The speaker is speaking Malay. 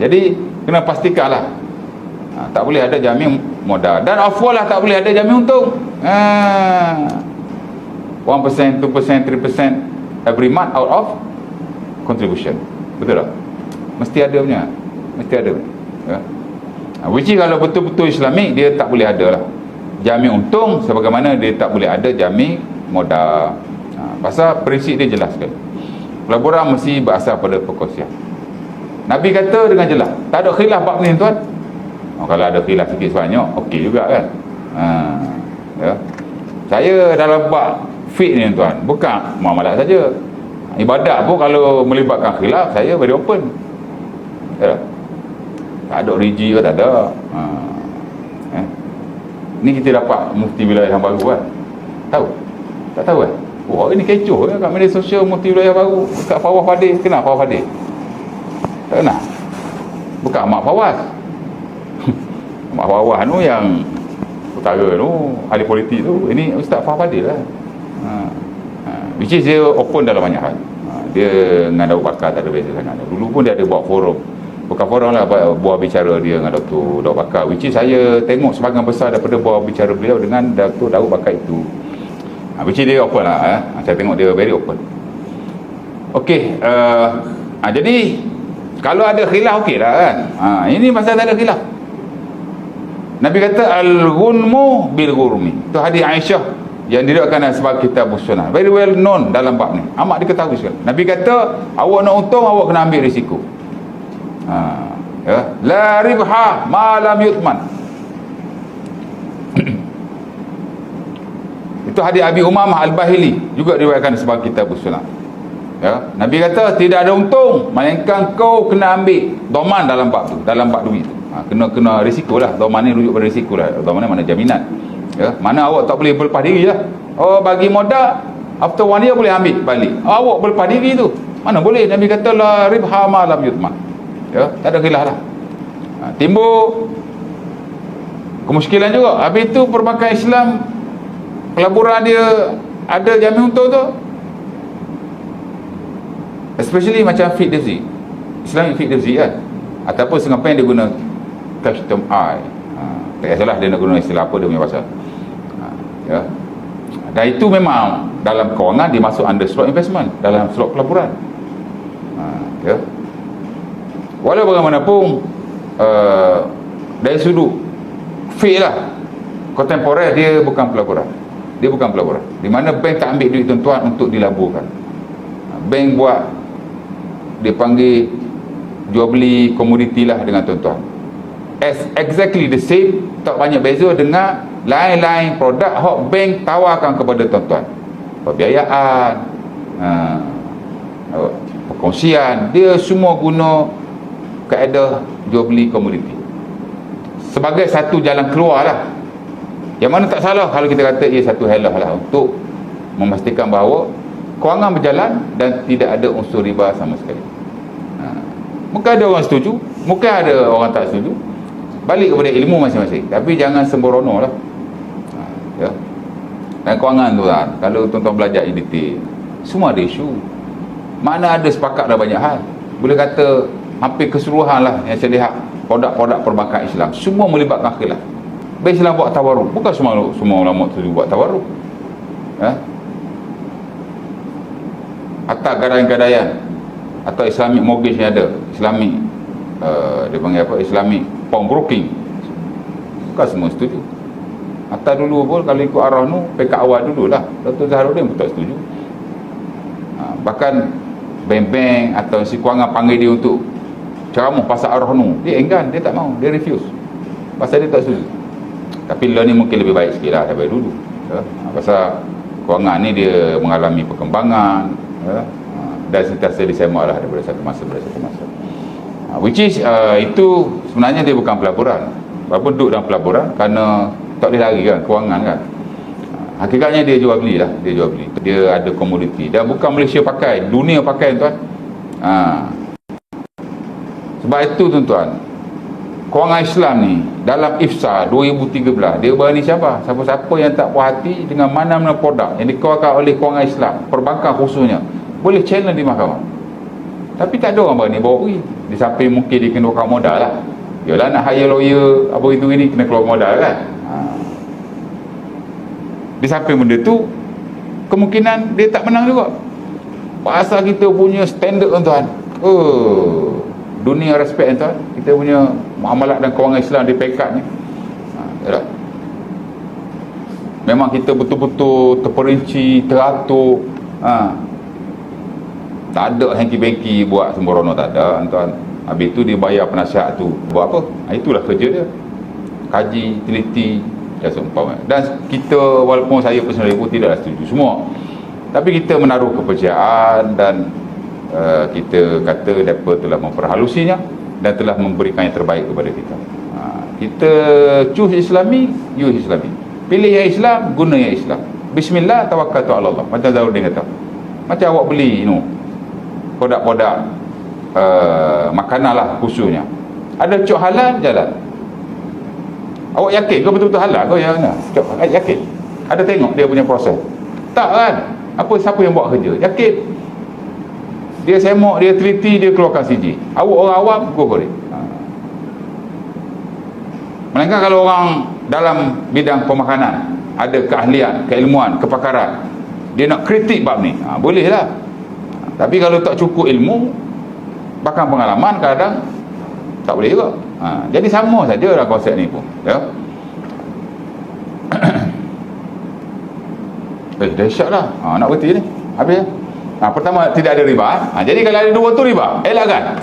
jadi kena pastikanlah. Ha, tak boleh ada jamin modal. Dan awal lah tak boleh ada jamin untung. Ha. 1%, 2%, 3% every month out of contribution. Betul tak? mesti ada punya. Mesti ada ya. Ha, which is kalau betul-betul islamik dia tak boleh ada lah. Jamin untung sebagaimana dia tak boleh ada jamin modal. Ha, pasal prinsip dia jelas kan pelaburan mesti berasal pada perkongsian Nabi kata dengan jelas tak ada khilaf bab ni tuan. Oh, kalau ada khilaf sikit sebanyak okey juga kan? Ha, ya. saya dalam bab fit ni tuan bukan muamalat saja. Ibadat pun kalau melibatkan khilaf saya very open. Ya. tak ada rigi ke tak ada. Ha. eh. ni kita dapat mufti wilayah yang baru kan? Tahu? Tak tahu kan Wah ini kecoh ya kat media sosial mufti wilayah baru. Kat Fawaz Fadil kenal Fawaz Fadil tak kenal bukan Mak Fawaz Mak Fawaz tu yang perkara tu ahli politik tu ini Ustaz Fawaz Fadil lah ha. Ha. which is dia open dalam banyak hal ha. dia dengan Daud Bakar tak ada beza sangat dulu pun dia ada buat forum bukan forum lah buah bicara dia dengan Dr. Daud Bakar which is saya tengok sebagian besar daripada buah bicara beliau dengan Dr. Daud Bakar itu ha. which is dia open lah eh. saya tengok dia very open ok uh, ha, jadi kalau ada khilaf okey lah kan? Ha, ini pasal tak ada khilaf. Nabi kata al-ghunmu bil ghurmi itu hadis Aisyah yang diriwayatkan sebagai kitab sunnah very well known dalam bab ni. Amat diketahui sekali. Nabi kata awak nak untung awak kena ambil risiko. Ha, ya. La ribha ma lam yutman. Itu hadis Abi Umamah Al-Bahili juga diriwayatkan sebagai kitab sunnah ya. Nabi kata tidak ada untung melainkan kau kena ambil doman dalam bab tu dalam bab duit tu. Ha, kena kena risiko lah. Doman ni rujuk pada risiko lah. Doman ni mana jaminan. Ya. Mana awak tak boleh berlepas diri lah. Oh bagi modal after one year boleh ambil balik. Oh, awak berlepas diri tu. Mana boleh? Nabi kata la ribha ma lam yutma. Ya tak ada khilaf lah. Ha, timbul kemuskilan juga. Habis tu perbankan Islam pelaburan dia ada jamin untung tu especially macam fit deposit Islamic fit deposit kan? Ataupun Singapura dia guna custom eye. Ha, tak salah dia nak guna istilah apa dia punya pasal ha, ya. Dan itu memang dalam kewangan dia masuk under slot investment dalam slot pelaburan. Ha, ya. Walau bagaimanapun uh, dari sudut fit lah. Kontemporer dia bukan pelaburan. Dia bukan pelaburan. Di mana bank tak ambil duit tuan-tuan untuk dilaburkan. Ha, bank buat dia panggil jual beli komoditi lah dengan tuan-tuan. As exactly the same tak banyak beza dengan lain-lain produk hok bank tawarkan kepada tuan-tuan. Pembiayaan uh, perkongsian dia semua guna kaedah jual beli komoditi. Sebagai satu jalan keluar lah. Yang mana tak salah kalau kita kata ia satu helah lah untuk memastikan bahawa kewangan berjalan dan tidak ada unsur riba sama sekali. Mungkin ada orang setuju mungkin ada orang tak setuju. Balik kepada ilmu masing-masing. Tapi jangan sembrono lah. Ha. ya. dan kewangan tu kan kalau tuan-tuan belajar in detail semua ada isu. Mana ada sepakat dah banyak hal. Boleh kata hampir keseluruhan lah yang saya lihat produk-produk perbankan Islam. Semua melibatkan khilaf Baik Islam buat tawaruk bukan semua semua ulama tu buat tawaruk ya? atau gadaian-gadaian atau islamic mortgage yang ada. Islamic uh, dia panggil apa? Islamic pawn broking. Bukan semua setuju. Atau dulu pun kalau ikut arah tu PK awal dulu lah. Dr. Zaharuddin pun tak setuju. Ha, bahkan bank-bank atau si kewangan panggil dia untuk ceramah pasal arah tu dia enggan, dia tak mau, dia refuse. Pasal dia tak setuju. Tapi learning mungkin lebih baik sikit lah daripada dulu. Ya. Ha, pasal kewangan ni dia mengalami perkembangan ya, dan sentiasa disemak lah daripada satu masa pada satu masa. Uh, which is uh, itu sebenarnya dia bukan pelaburan. Walaupun duduk dalam pelaburan? Kerana tak boleh lari kan kewangan kan. Uh, hakikatnya dia jual beli lah dia jual beli. Dia ada komoditi. Dan bukan Malaysia pakai dunia pakai tuan. Uh, sebab itu tuan-tuan kewangan Islam ni dalam IFSA 2013 dia berani siapa? Siapa-siapa yang tak puas hati dengan mana-mana produk yang dikeluarkan oleh kewangan Islam perbankan khususnya boleh challenge di mahkamah. Tapi tak ada orang berani bawa pergi. Di samping mungkin dia kena keluar modal lah. Yalah nak hire lawyer apa itu ini kena keluar modal kan? Ha. di samping benda tu kemungkinan dia tak menang juga. Pasal kita punya standard tuan-tuan. Oh, dunia respect tuan kita punya muamalat dan kewangan Islam di pekat ni. Ha, yalah. memang kita betul-betul terperinci teratur. Ha. Tak ada hanky-panky buat sembrono tak ada tuan habis tu dia bayar penasihat tu. Buat apa? Ha, itulah kerja dia. Kaji, teliti dan seumpama. Dan kita walaupun saya personally pun tidak setuju semua. Tapi kita menaruh kepercayaan dan uh, kita kata mereka telah memperhalusinya dan telah memberikan yang terbaik kepada kita. Ha, kita choose islami use islami. Pilih yang Islam guna yang Islam. Bismillah tawakkal tu Allah. Macam Zaudin kata macam awak beli you know, produk-produk uh, makanan lah khususnya. Ada cok halal jalan. Awak yakin kau betul-betul halal kau yang mana cok yakin. Ada tengok dia punya proses. Tak kan? Apa siapa yang buat kerja? Yakin. Dia semok dia teliti dia keluarkan CG awak orang awam for it ha. melainkan kalau orang dalam bidang pemakanan ada keahlian, keilmuan, kepakaran dia nak kritik bab ni. Ha, boleh lah tapi kalau tak cukup ilmu bahkan pengalaman kadang tak boleh juga. Ha, jadi sama saja lah konsep ni pun ya. Eh dahsyat lah ha, nak berhenti ni. Habis ha, pertama tidak ada riba. Ha, jadi kalau ada dua tu riba elakkan